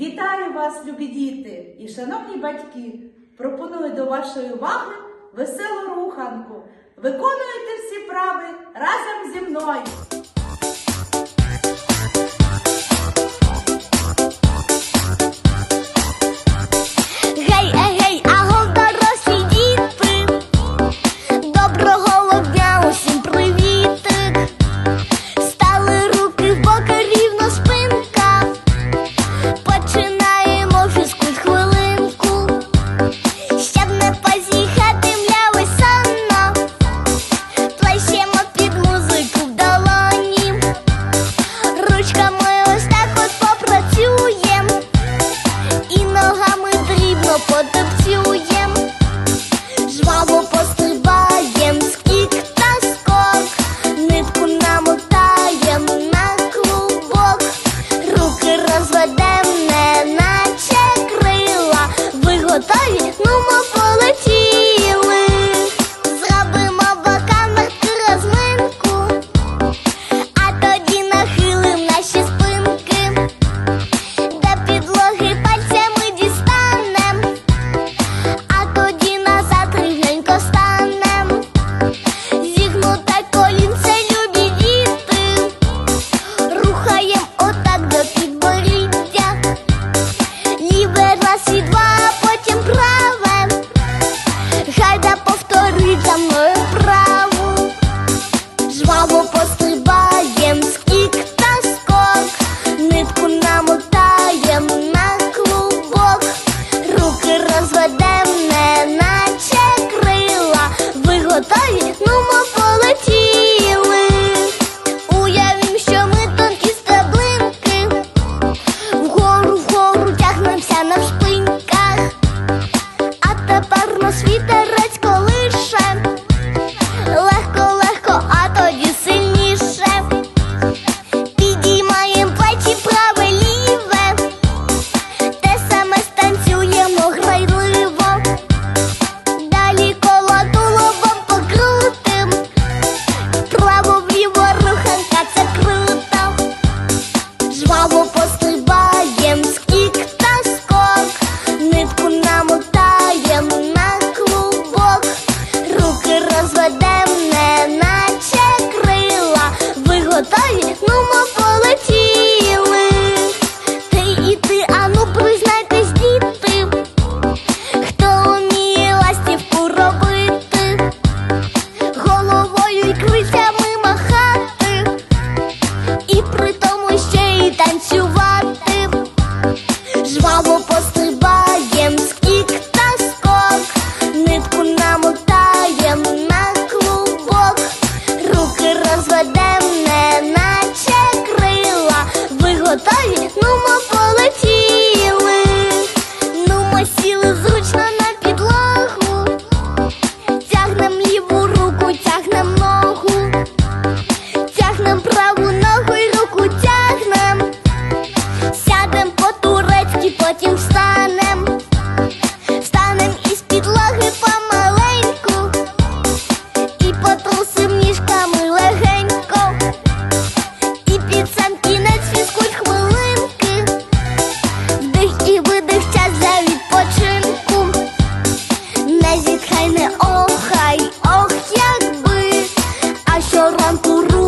Вітаю вас, любі діти і шановні батьки! Пропоную до вашої уваги веселу руханку. Виконуйте всі прави разом зі мною. і при тому ще й танцює. con tu ruido.